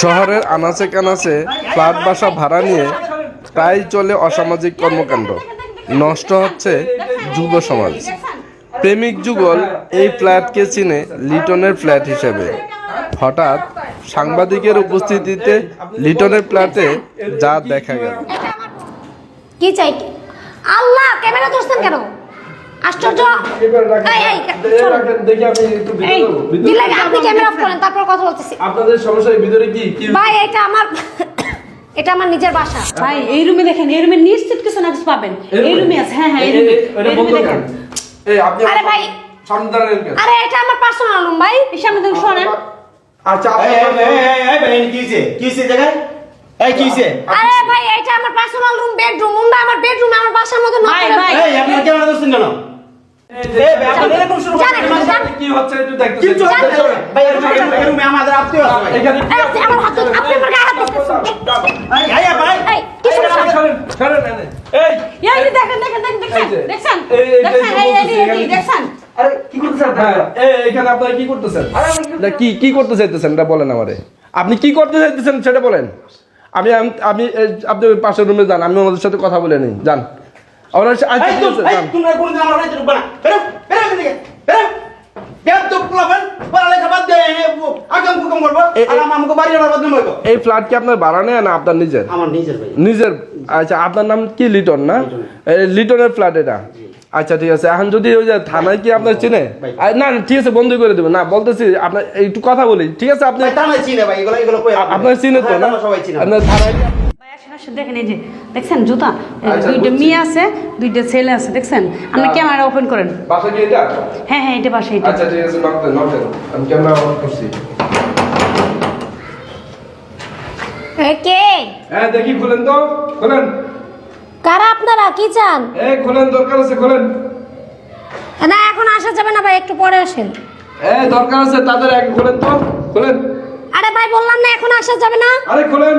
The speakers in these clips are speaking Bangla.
শহরের আনাচে কানাচে ফ্ল্যাট বাসা ভাড়া নিয়ে প্রায় চলে অসামাজিক কর্মকাণ্ড। নষ্ট হচ্ছে যুব সমাজ। প্রেমিক যুগল এই ফ্ল্যাটকে চিনে লিটনের ফ্ল্যাট হিসেবে। হঠাৎ সাংবাদিকের উপস্থিতিতে লিটনের ফ্ল্যাটে যা দেখা গেল। কি চাই আল্লাহ, ক্যামেরা ধরছেন কেন? আশ্চর্য এই, এই, চলো। এই দিলে আপনি ক্যামেরা অফ করেন তারপর কথা বলতেছি আপনাদের সমস্যার ভিতরে কি কি ভাই এটা আমার এটা আমার নিজের বাসা ভাই এই রুমে দেখেন এই রুমে নিশ্চিত কিছু না কিছু পাবেন এই রুমে আছে হ্যাঁ হ্যাঁ এই রুমে এই রুমে দেখেন আরে ভাই। সামনে দাঁড়ান কেন? আরে এটা আমার পার্সোনাল রুম ভাই সামনে দেখুন শোনেন আচ্ছা এই, এই, আপনি- এই, এই, এই, এই, কি হইছে? কি হইছে জায়গায়? এই, কি হইছে? আরে ভাই এটা আমার পার্সোনাল রুম বেডরুম মুন্ডা আমার বেডরুম আমার বাসার মধ্যে নক ভাই, ভাই। ধরছেন কেন? কি কি এই, আপনি আমার হাত ধরুন, আপনি আমার গায়ে হাত দিতেছেন এই, এই, এই, ভাই। এই কি সমস্যা সরেন, সরেন এনে। এই এই যে দেখেন দেখেন দেখেন দেখছেন এই যে, দেখছেন এই, এই, দেখছেন এই, এই এই, বলতেছি, এই, এখানে- দেখছেন আরে কি করতেছেন হ্যাঁ এই এখানে আপনারা কি করতেছেন কি কি করতে চাইতেছেন এটা বলেন আমারে আপনি কি করতে চাইতেছেন সেটা বলেন আমি আমি- আপনি পাশের রুমে যান আমি আমাদের সাথে কথা বলে নিই যান আচ্ছা তোমরা আমার বাড়িতে ঢুকবে না। বেরো, বেরো এখান থেকে, বেরো। বেয়াদব পোলাপান, পড়ালেখা বাদ দিয়ে এনে ব- আগাম কুকাম করব, এই- ফ্ল্যাট কি আপনার ভাড়া নেয় না আপনার নিজের? আমার নিজের আচ্ছা আপনার নাম কি লিটন না? লিটনের ফ্ল্যাট এটা? আচ্ছা ঠিক আছে এখন যদি ওই যে থানায় কি আপনার চিনে? না না, ঠিক আছে বন্ধ করে দেবো। না বলতেছি আপনার একটু কথা বলি ঠিক আছে আপনি থানায় চিনে ভাই, এগুলো- এগুলো আপনার চিনে তো হ্যাঁ, না? সবাই চিনে। আপনার থানায় দেখেন এই যে দেখছেন জুতা? আচ্ছা, দুইটা মেয়ে আছে দুইটা ছেলে আছে দেখছেন? আপনি। ক্যামেরা ওপেন করেন। বাসা কি এটা? হ্যাঁ হ্যাঁ এটা আচ্ছা ঠিক আছে নক দেন নক দেন। আমি ক্যামেরা অন করছি। কে? হ্যাঁ দেখি খুলেন তো খুলেন। কারা আপনারা? কি চান? এই খুলেন দরকার আছে খুলেন। না এখন আসা যাবে না ভাই একটু পরে আসেন। এই দরকার আছে তাদের এক খুলেন তো খুলেন। আরে ভাই বললাম না এখন আসা যাবে না। আরে খুলেন।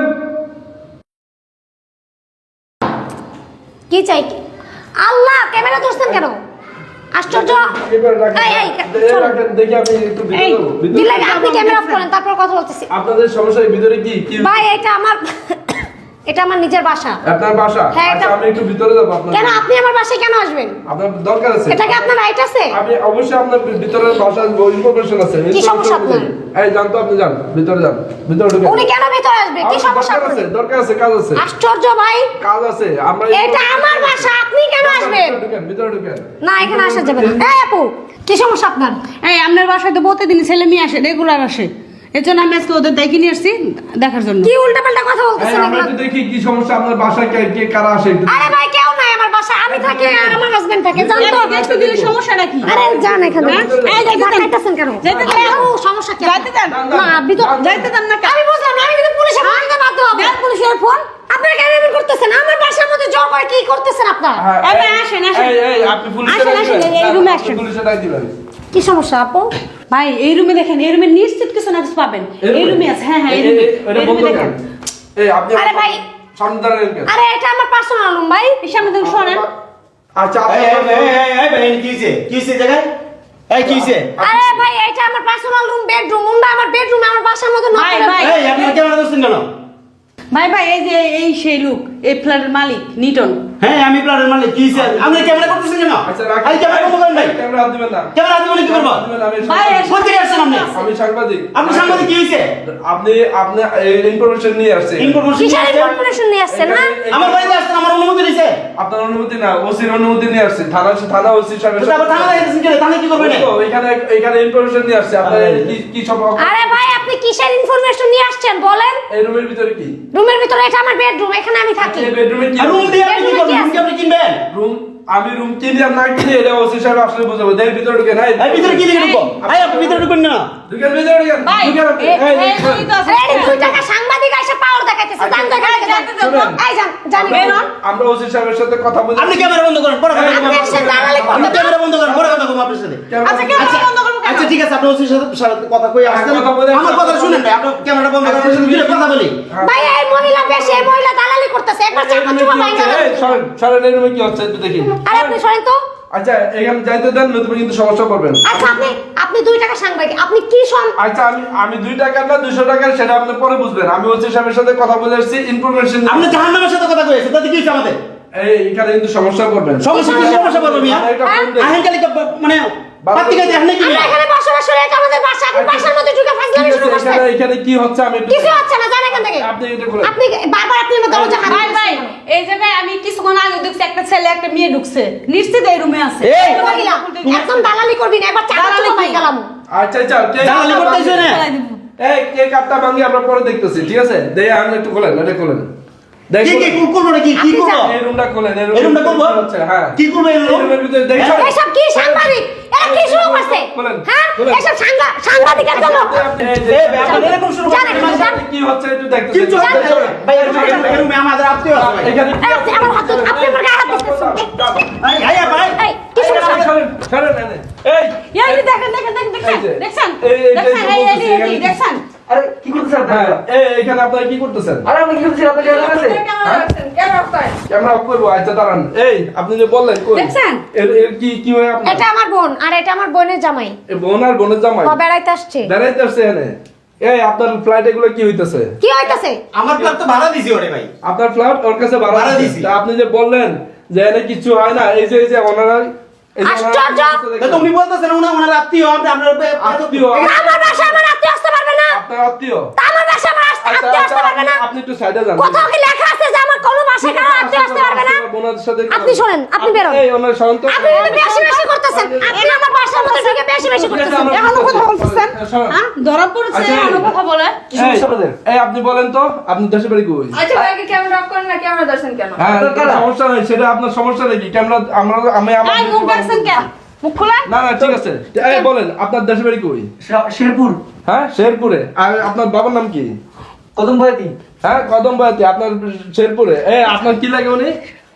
কি চাই কি? আল্লাহ ক্যামেরা ধরছেন কেন? আশ্চর্য। আপনি ক্যামেরা অফ করেন তারপর কথা বলতেছি। আপনাদের সমস্যার ভিতরে কি? কি ভাই এটা আমার এটা আমার নিজের বাসা। আপনার বাসা? হ্যাঁ, আচ্ছা এটা- আমি একটু ভিতরে যাব আপনার কেন আপনি আমার বাসায় কেন আসবেন? আপনার দরকার আছে। এটা কি আপনার রাইট আছে? আমি অবশ্যই আপনার ভিতরে বাসা ইনফরমেশন আছে। কি সমস্যা আপনার? এই জান তো আপনি যান। ভিতরে যান। ভিতরে ঢুকে উনি কেন ভিতরে আসবে? কি সমস্যা দরকার আছে আপনার? দরকার আছে কাজ আছে। আশ্চর্য ভাই। কাজ আছে আমরা এটা আমার বাসা আপনি কেন আসবেন? ভিতরে ঢুকেন ভিতরে ঢুকেন। না এখানে আসা যাবে না। এই আপু কি সমস্যা আপনার? এই আপনার বাসায় তো প্রতিদিন ছেলে মেয়ে আসে রেগুলার আসে। এর জন্য আমি আজকে ওদের দেখে নিয়ে আসছি দেখার জন্য। কি উল্টাপাল্টা কথা বলতেছেন আমরা? একটু দেখি কি সমস্যা আপনার বাসায় কে কে কারা আসে আরে ভাই কেউ নাই আমার বাসা আমি থাকি আর আমার হাজবেন্ড থাকে জান তো দেখতে দিলে সমস্যাটা কি? আরে যান এখানে হ্যাঁ? এই যে কেন? যাইতে দেন। ও সমস্যা কি? যাইতে দেন। না ভিতর দেন না আমি বুঝলাম আমি কিন্তু পুলিশে ফোন দিতে বাধ্য হব। দেন পুলিশের ফোন? আপনারা কেন এমন করতেছেন? আমার বাসার মধ্যে জব হয় কি করতেছেন আপনারা? হ্যাঁ, এই, আসেন, আসেন। এই, আপনি পুলিশে আসেন, আসেন, এই রুমে আসেন। পুলিশে দিবেন। কি সমস্যা আপু ভাই এই রুমে দেখেন এই রুমে নিশ্চিত কিছু না কিছু পাবেন এই রুমে আছে হ্যাঁ হ্যাঁ এই রুমে এই- এটা রুমে দেখেন এই, আপনি আরে ভাই। সামনে দাঁড়ান কেন? আরে এটা আমার পার্সোনাল রুম ভাই এই সামনে দেখুন শোনেন আচ্ছা এই, এই, আপনি- এই, এই, এই, ভাই, কি হইছে? কি হইছে জায়গায়? এই, কি হইছে? আরে ভাই এটা আমার পার্সোনাল রুম বেডরুম মুন্ডা আমার বেডরুম আমার বাসার মধ্যে নক ভাই, ভাই। ধরছেন কেন? ভাই ভাই এই যে এই সেই লোক এই ফ্ল্যাটের মালিক নিটন হ্যাঁ, আমি প্লাটের মালিক, কি হইছে? আপনি ক্যামেরা করতেছেন কেন? আচ্ছা, এই, ক্যামেরা বন্ধ করেন ভাই। ক্যামেরা হাত দিবেন না। ক্যামেরা হাতে বলে কি করব? দিবেন ভাই। কোথা থেকে আসছেন আপনি? আমি সাংবাদিক আপনি সাংবাদিক কি হইছে? আপনি আপনি ইনফরমেশন নিয়ে আসছেন Information কিসের ইনফরমেশন নিয়ে আসছেন না আমার বাড়িতে আসছেন, আমার অনুমতি দিছে। আপনার অনুমতি না ওসির অনুমতি নিয়ে আসছেন থানা থানা ওসি থানায় কেন? থানায় কি করবেন? এখানে এখানে ইনফরমেশন নিয়ে আসছে আপনার কি কি সব আরে ভাই আপনি কিসের ইনফরমেশন নিয়ে আসছেন বলেন। এই রুমের ভিতরে কি? রুমের ভিতরে এটা আমার বেডরুম এখানে আমি থাকি। এই বেডরুমে কি রুম দিয়ে আপনি কি? রুম কি আপনি কিনবেন? রুম আমি রুম কিনি আর না কিনি এটা ওসি সাহেব আসলে বুঝাবো। দেখ ভিতরে ঢুকে নাই। এই, ভিতরে কি দিয়ে ঢুকবো? এই, আপনি ভিতরে ঢুকবেন না। ঢুকেন ভিতরে ঢুকেন ভাই ঢুকেন এই-। দুই টাকা সাংবাদিক এসে পাওয়ার দেখাইতেছে জান তো এখানে জান এই জান জানি। আমরা আমরা ওসি সাহেবের সাথে কথা বলি আপনি ক্যামেরা বন্ধ করেন পরে কথা আপনি বলব। আপনি ক্যামেরা বন্ধ করেন পরে কথা বলব আপনার সাথে। আচ্ছা ক্যামেরা বন্ধ করব কেন? আচ্ছা ঠিক আছে আপনি ওসির সাথে কথা কই আসছেন আমার কথা শুনেন ভাই আপনি ক্যামেরাটা বন্ধ আপনার সাথে কথা বলি। ভাই এই মহিলা বেশি এই মহিলা দালালি করতেছে একবার চুমা ভাঙা এই, সরেন সরেন এই রুমে কি হচ্ছে? একটু দেখি। আরে আপনি সরেন তো। আচ্ছা এখানে যাইতে দেন নতুবা কিন্তু সমস্যা করবেন। আচ্ছা আপনি আপনি দুই টাকা সাংবাদিক আপনি কি সম আচ্ছা আমি আমি দুই টাকা না দুশো টাকা সেটা আপনি পরে বুঝবেন। আমি ওসি সাহেবের সাথে কথা বলে এসেছি ইনফরমেশন আপনি জাহান্নামের সাথে কথা কয়েছে তাতে কি আমাদের? এই এখানে কিন্তু সমস্যা করবেন। সমস্যা কি? সমস্যা একটা ফোন দেন। আহেন মানে পাত্রিকা দেখেন নাকি? আমরা এখানে বসবাস করে এটা আমাদের বাসা। আপনি বাসার মধ্যে ঢুকে ফাজলামি ঠিক শুরু আছে, করছেন এখানে এখানে কি হচ্ছে? আমি কিছু হচ্ছে না জানেন থেকে। আপনি এটা খুলেন। আপনি বারবার আপনি আমার দরজা ভাই ভাই এই জায়গায় আমি কিছুক্ষণ আগে দেখছি একটা ছেলে একটা মেয়ে ঢুকছে। নিশ্চিত এই রুমে আছে। একদম দালালি করবি না একবার চাকরি দালালি চলো ভাই গেলাম। আচ্ছা আচ্ছা দালালি কাটটা না। এই কে কাটটা ভাঙি আমরা পরে দেখতেছি ঠিক আছে? দেই আমি একটু খোলেন এটা খোলেন। কি কি করব নাকি কি আপনি এই রুমটা খোলেন এই রুমটা করব হচ্ছে হ্যাঁ কি করব এই এই রুমের ভিতরে দেখছ এসব কি সাংবাদিক এরা কি শুরু করছে হ্যাঁ বলেন। এসব সাংবা- সাংবাদিকের জন্য এই ভাই, আপনি এরকম শুরু করছেন জানেন, মানে জানেন। কি হচ্ছে একটু দেখতেছি কিচ্ছু হচ্ছে ভাই এই রুমে- আমাদের আত্মীয় আছে ভাই এখানে কি এই, আপনি আমার হাত আপনি আমার গায়ে হাত দিচ্ছেন এই, এই, এই, ভাই এই কি সমস্যা সরেন, সরেন, এই এই যে দেখেন দেখেন দেখেন এই দেখছেন দেখছেন এই- এই- দেখছেন এই এই করতেছেন হ্যাঁ আপনারা এই এখানে আপনারা কি করতেছেন? আরে আমি কি করতেছি আপনার জানা আছে ক্যামেরা অফ করব আচ্ছা দাঁড়ান। এই আপনি যে বললেন কই? দেখছেন? এর এর কি কি হয় আপনার? এটা আমার বোন আর এটা আমার বোনের জামাই। এ বোন আর বোনের জামাই? ও বেড়াইতে আসছে। বেড়াইতে আসছে এনে এই আপনার ফ্লাইট এগুলো কি হইতেছে? কি হইতাছে? আমার প্লাট তো ভাড়া দিছি ওরে ভাই। আপনার ফ্লাইট ওর কাছে ভাড়া দিছি। আপনি যে বললেন যে এনে কিছু হয় না এই যে এই যে ওনারা আশ্চর্য! তা তুমি বলতেছেন উনি ওনার আত্মীয় আমরা আপনার আত্মীয় আমার বাসা আমার আত্মীয় আসতে পারবে না। আপনার আত্মীয়? আমার বাসা আমার আচ্ছা আত্মীয় আচ্ছা আসতে পারবে আপনি- না। আপনি একটু সাইডে যান। কোথাও কি লেখা আছে যে আমার কোনো বাসা আত্মীয় বোনের সাথে আপনি শোনেন, আপনি বেরোন। এই ওনার শোনেন তো আপনি বেশি বেশি করতেছেন। আপনি আমার বাসার মধ্যে ঢুকে বেশি বেশি করতেছেন। এখনও কথা বলতেছেন। হ্যাঁ ধরা পড়ছে আচ্ছা, এখনও কথা বলে। কি সমস্যা আপনাদের এই, আপনি বলেন তো আপনি দেশে বাড়ি কই? আচ্ছা ভাইকে ক্যামেরা অফ করেন না? ক্যামেরা দর্শন কেন? হ্যাঁ সমস্যা নাই সেটা আপনার সমস্যা নাকি ক্যামেরা আমরা আমি আমার মুখ দেখছেন কেন? মুখ খোলা না না ঠিক আছে। এই বলেন আপনার দেশে বাড়ি কই? শেরপুর। হ্যাঁ শেরপুরে। আর আপনার বাবার নাম কি? কদম ভয়াতি হ্যাঁ কদম বয়াতি আপনার শেরপুরে। এই আপনার কি লাগে উনি?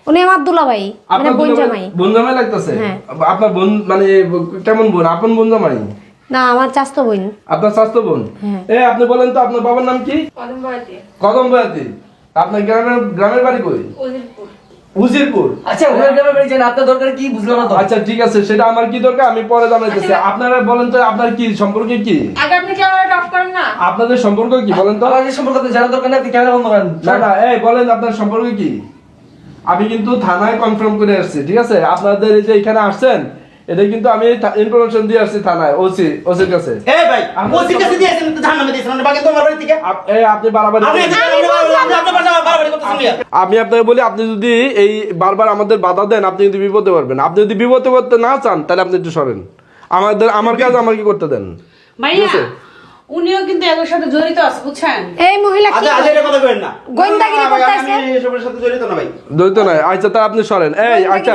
উনি আমার দুলাভাই মানে আপনার বোন দুলাভাই- জামাই। বোন জামাই লাগতেছে? হ্যাঁ। আপনার বোন মানে কেমন বোন? আপন বোন জামাই না আমার চাস্তো বোন। আপনার স্বাস্থ্য বোন? হ্যাঁ। এই আপনি বলেন তো আপনার বাবার নাম কি? কদম বয়াতি। কদম বয়াতি। আপনার গ্রামের গ্রামের বাড়ি কই? উজিরপুর। উজিরপুর? আচ্ছা ওনার গ্রামে বেরিয়েছেন আপনার দরকার কি বুঝলাম না তো? আচ্ছা ঠিক আছে সেটা আমার কি দরকার? আমি পরে জানাইতেছি। আপনারা বলেন তো আপনার কি সম্পর্কে কি? আগে আপনি ক্যামেরাটা অফ করেন না। আপনাদের সম্পর্ক কি বলেন তো? আমার যে সম্পর্কে জানার দরকার নেই আপনি ক্যামেরা বন্ধ করেন। না না এই বলেন আপনার সম্পর্ক কি? আমি কিন্তু থানায় কনফার্ম করে আসছি ঠিক আছে? আপনাদের এই যে এখানে আসছেন এটা কিন্তু আমি ইনফরমেশন দিয়ে আসছি থানায় ওসি ওসির কাছে। এই ভাই ওসির কাছে দিয়েছেন তো জাহান্নামে দিয়েছেন বাকি তোমার বাড়ি থেকে। এই আপনি মিয়া আমি আপনাকে বলি আপনি যদি এই বারবার আমাদের বাধা দেন আপনি যদি বিপদে পারবেন আপনি যদি বিপদে করতে না চান তাহলে আপনি একটু সরেন। আমাদের আমার কাজ আমার কি করতে দেন। ভাইয়া আছে? উনিও কিন্তু এদের সাথে জড়িত আছে বুঝছেন? এই মহিলা কি? আচ্ছা আচ্ছা এটা কথা কইেন না। গোয়েন্দাগিরি করতেছে? আমি এসবের সাথে জড়িত না ভাই। দৈত নয় আচ্ছা তা আপনি সরেন। এই আচ্ছা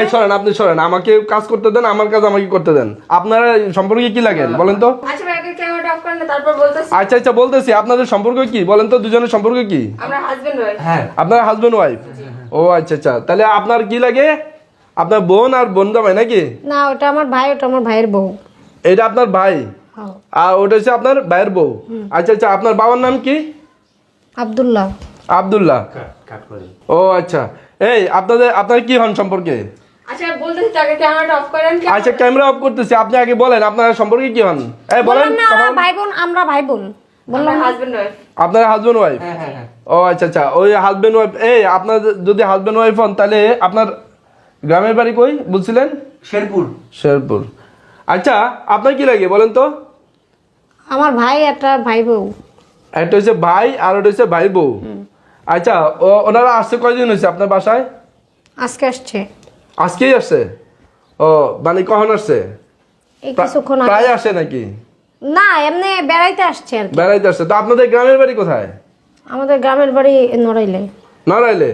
এই সরেন আপনি সরেন। আমাকে কাজ করতে দেন আমার কাজ আমাকে করতে দেন। আপনারা সম্পর্কে কি লাগেন বলেন তো? আচ্ছা ভাইকে ক্যামেরাটা অফ করেন তারপর বলতেছি। আচ্ছা আচ্ছা বলতেছি আপনাদের সম্পর্ক কি? বলেন তো দুজনের সম্পর্ক কি? আমরা হাজবেন্ড ওয়াইফ হ্যাঁ। আপনার হাজবেন্ড ওয়াইফ ও আচ্ছা আচ্ছা। তাহলে আপনার কি লাগে? আপনার বোন আর বোন জামাই নাকি? না ওটা আমার ভাই ওটা আমার ভাইয়ের বউ। এটা আপনার ভাই। আর ওটা হচ্ছে আপনার ভাইয়ের বউ। আচ্ছা আচ্ছা আপনার বাবার নাম কি? আব্দুল্লাহ। আব্দুল্লাহ। ও আচ্ছা। এই আপনাদের আপনার কি হন সম্পর্কে? আচ্ছা করেন আচ্ছা ক্যামেরা অফ করতেছি। আপনি আগে বলেন আপনার সম্পর্কে কি হন? এই বলেন। ভাই বোন আমরা ভাই বোন ওয়াইফ আপনার হাজবেন্ড ওয়াইফ হ্যাঁ হ্যাঁ হ্যাঁ। ও আচ্ছা আচ্ছা। ওই হাজবেন্ড ওয়াইফ এই আপনার যদি হাজবেন্ড ওয়াইফ হন তাহলে আপনার গ্রামের বাড়ি কই? বলছিলেন? শেরপুর। শেরপুর। আচ্ছা আপনার কি লাগে বলেন তো? আমার ভাই একটা ভাই বউ। একটা হচ্ছে ভাই আর ওটা হচ্ছে ভাই বউ। আচ্ছা ওনারা আসছে কয়দিন হয়েছে আপনার বাসায়? আজকে আসছে। আজকেই আসছে? ও মানে কখন আসছে? কিছুক্ষণ প্রায় আসে নাকি? না এমনি বেড়াইতে আসছে আর বেড়াইতে আসছে। তো আপনাদের গ্রামের বাড়ি কোথায়? আমাদের গ্রামের বাড়ি নড়াইলে। নড়াইলে?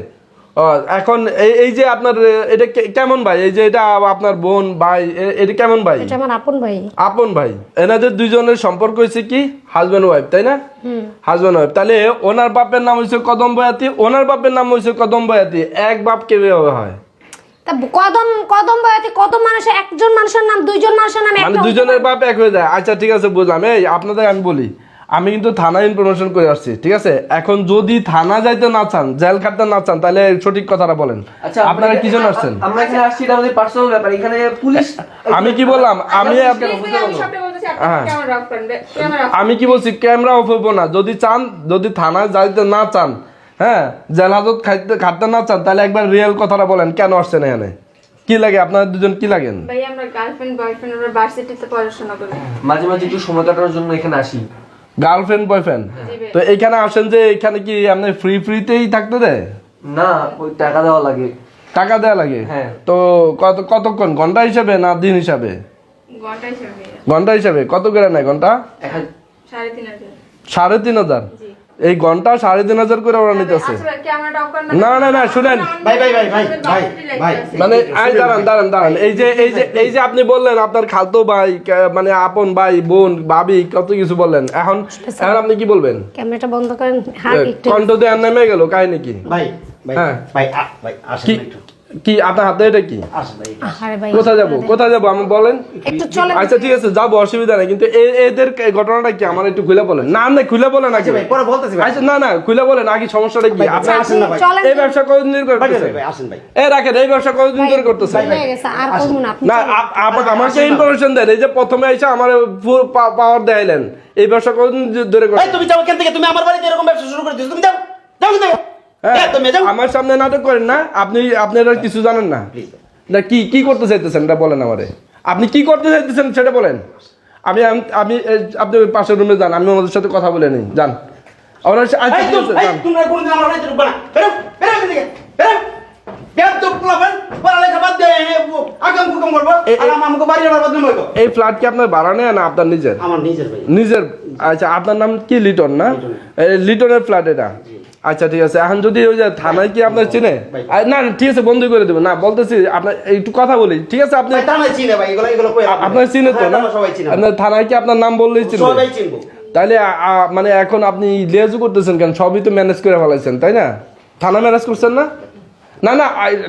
এখন এই যে আপনার এটা কেমন ভাই? এই যে এটা আপনার বোন ভাই এটা কেমন ভাই? এটা আমার আপন ভাই। আপন ভাই। এনাদের দুইজনের সম্পর্ক হয়েছে কি? হাজব্যান্ড ওয়াইফ তাই না? হাজব্যান্ড ওয়াইফ তাহলে ওনার বাপের নাম হয়েছে কদম বয়াতি ওনার বাপের নাম হয়েছে কদম বয়াতি। এক বাপ কীভাবে হয়? কদম কদম বয়াতে কত মানুষের একজন মানুষের নাম দুইজন মানুষের নাম মানে দুজনের পারে। বাপ এক হয়ে যায়। আচ্ছা ঠিক আছে বুঝলাম। এই আপনাদের আমি বলি। আমি কিন্তু থানা ইনফরমেশন করে আসছি ঠিক আছে? এখন যদি থানা যাইতে না চান জেল খাটতে না চান তাহলে সঠিক কথাটা বলেন। আচ্ছা আপনারা কি জন্য আসছেন আমরা এখানে আসছি এটা আমাদের পার্সোনাল ব্যাপার। এখানে পুলিশ আমি কি বললাম? আমি please, আমি হ্যাঁ। ক্যামেরা অফ ক্যামেরা আমি কি বলছি ক্যামেরা অফ হইব না। যদি চান যদি থানায় যাইতে না চান হ্যাঁ জেল হাজত খাইতে খাটতে না চান তাহলে একবার রিয়েল কথাটা বলেন কেন আসছেন এখানে? কি লাগে? আপনারা দুজন কি লাগেন? ভাই আমরা গার্লফ্রেন্ড বয়ফ্রেন্ড আমরা ভার্সিটিতে পড়াশোনা করি। মাঝে মাঝে একটু সময় কাটানোর জন্য এখানে আসি। গার্লফ্রেন্ড বয়ফ্রেন্ড তো এখানে আসেন যে এখানে কি আপনি ফ্রি ফ্রিতেই থাকতে দেয়? না ওই টাকা দেওয়া লাগে। টাকা দেওয়া লাগে? হ্যাঁ। তো কত কতক্ষণ? ঘণ্টা হিসাবে না দিন হিসাবে? ঘণ্টা হিসাবে। ঘণ্টা হিসাবে। কত করে নেয় ঘণ্টা? এক হাজার- সাড়ে তিন হাজার। সাড়ে তিন হাজার? এই ঘণ্টা সাড়ে তিন হাজার করে ওরা নিতেছে। ক্যামেরাটা অফ করেন না। না না শুনেন। ভাই, ভাই, ভাই, ভাই, ভাই, ভাই। মানে আই দাঁড়ান দাঁড়ান দাঁড়ান। এই যে এই যে এই যে আপনি বললেন আপনার খালতো ভাই মানে আপন ভাই বোন ভাবি কত কিছু বললেন। এখন এখন আপনি কি বলবেন? ক্যামেরাটা বন্ধ করেন কণ্ঠ দেওয়ার নেমে গেল কাহিনী কি? ভাই, ভাই, হ্যাঁ। ভাই, ভাই, আসেন একটু। কি আপনার হাতে এটা কি? কোথায় যাব? কোথায় যাব? আমি বলেন। আচ্ছা ঠিক আছে যাব অসুবিধা নেই। কিন্তু এদের ঘটনাটা কি? আমার একটু খুলে বলেন। না না খুলে বলেন আগে। আচ্ছা ভাই, পরে বলতেছি ভাই। আচ্ছা না না খুলে বলেন। আগে সমস্যাটা কি? এই ব্যবসা কতদিন ধরে করতেছেন? ভাই, আসেন ভাই। এ রাখেন এই ব্যবসা কতদিন ধরে করতেছেন? গেছে আর করব না আপনি না চলেন। আপ- আপ- আমাকে ইনফরমেশন দেন। এই যে প্রথমে এসে আমার পাওয়ার দেখাইলেন এই ব্যবসা কতদিন ধরে এই, করতেছেন? তুমি যাও কেন থেকে, তুমি আমার বাড়িতে এরকম ব্যবসা শুরু করে দিয়েছ, তুমি যাও, যাও যাও। আমার সামনে নাটক করেন না আপনি আপনারা কিছু জানেন না। না কি কি করতে চাইতেছেন? এটা বলেন আমারে। আপনি কি করতে চাইতেছেন সেটা বলেন। আমি আম- আপনি পাশের রুমে যান আমি ওদের সাথে কথা বলে নিই। যান। আমার। এই ফ্ল্যাট কি আপনার ভাড়া নেয় না আপনার নিজের? নিজের আচ্ছা আপনার নাম কি লিটন না? লিটনের ফ্ল্যাট এটা। আচ্ছা ঠিক আছে। এখন যদি ওই যে থানায় কি আপনার চিনে? না ঠিক আছে বন্ধ করে দেবো। না বলতেছি আপনার একটু কথা বলি ঠিক আছে? আপনি চিনে? আপনার চিনে তো হ্যাঁ, না? চিনে। আপনার থানায় কি আপনার নাম বললেই চিনবে? চিনবো। তাহলে মানে এখন আপনি লেজু করতেছেন কেন? সবই তো ম্যানেজ করে ফেলাইছেন তাই না? থানা ম্যানেজ করছেন না? না না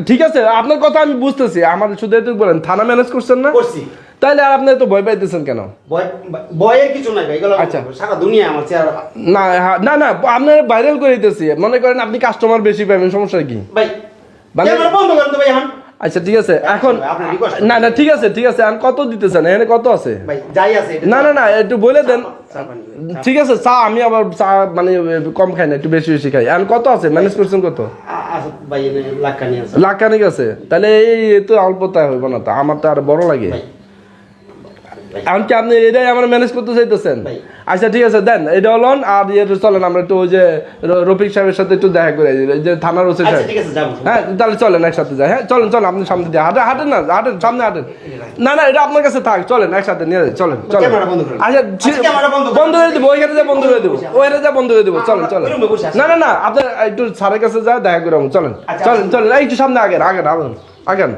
ঠিক আছে আপনার কথা আমি বুঝতেছি। আমার শুধু একটু বলেন থানা ম্যানেজ করছেন না? করছি। তাইলে আর আপনি তো ভয় পাইতেছেন কেন? ভয়- ভয়ের কিছু নাই এগুলো আচ্ছা। সারা দুনিয়া আমার চেহারা। না না না আপনার ভাইরাল করে দিতেছি মনে করেন আপনি কাস্টমার বেশি পাবেন সমস্যা কি? ভাই মানে- ক্যামেরা বন্ধ করেন তো ভাই এখন। আচ্ছা ঠিক আছে এখন না না ঠিক আছে ঠিক আছে কত দিতেছেন? এখানে কত আছে? না না না একটু বলে দেন। ঠিক আছে চা আমি আবার চা মানে কম খাই না একটু বেশি বেশি খাই। এখন কত আছে? ম্যানেজ করছেন কত? লাখ আছে তাহলে এই তো অল্পতায় হইব না তো আমার তো আর বড় লাগে। এখন কি আপনি এটাই আমার ম্যানেজ করতে চাইতেছেন? আচ্ছা ঠিক আছে দেন এটা হলন আর ইয়ে চলেন আমরা একটু ওই যে রফিক সাহেবের সাথে একটু দেখা করে দিই যে থানার ওসি আচ্ছা সাহেব। হ্যাঁ তাহলে চলেন একসাথে যাই। হ্যাঁ চলেন চলেন আপনি সামনে দিয়ে হাঁটেন হাঁটেন না হাঁটেন সামনে হাঁটেন। না না এটা আপনার কাছে থাক চলেন একসাথে নিয়ে যাই, চলেন চলেন। আচ্ছা আচ্ছা, বন্ধ। করে দেবো ওইখানে যা বন্ধ করে দেবো ওইখানে যা বন্ধ করে দেবো চলেন চলেন। না না না আপনার একটু স্যারের কাছে যা দেখা করে চলেন আচ্ছা, চলেন চলেন একটু সামনে আগেন আগেন আগেন আগেন।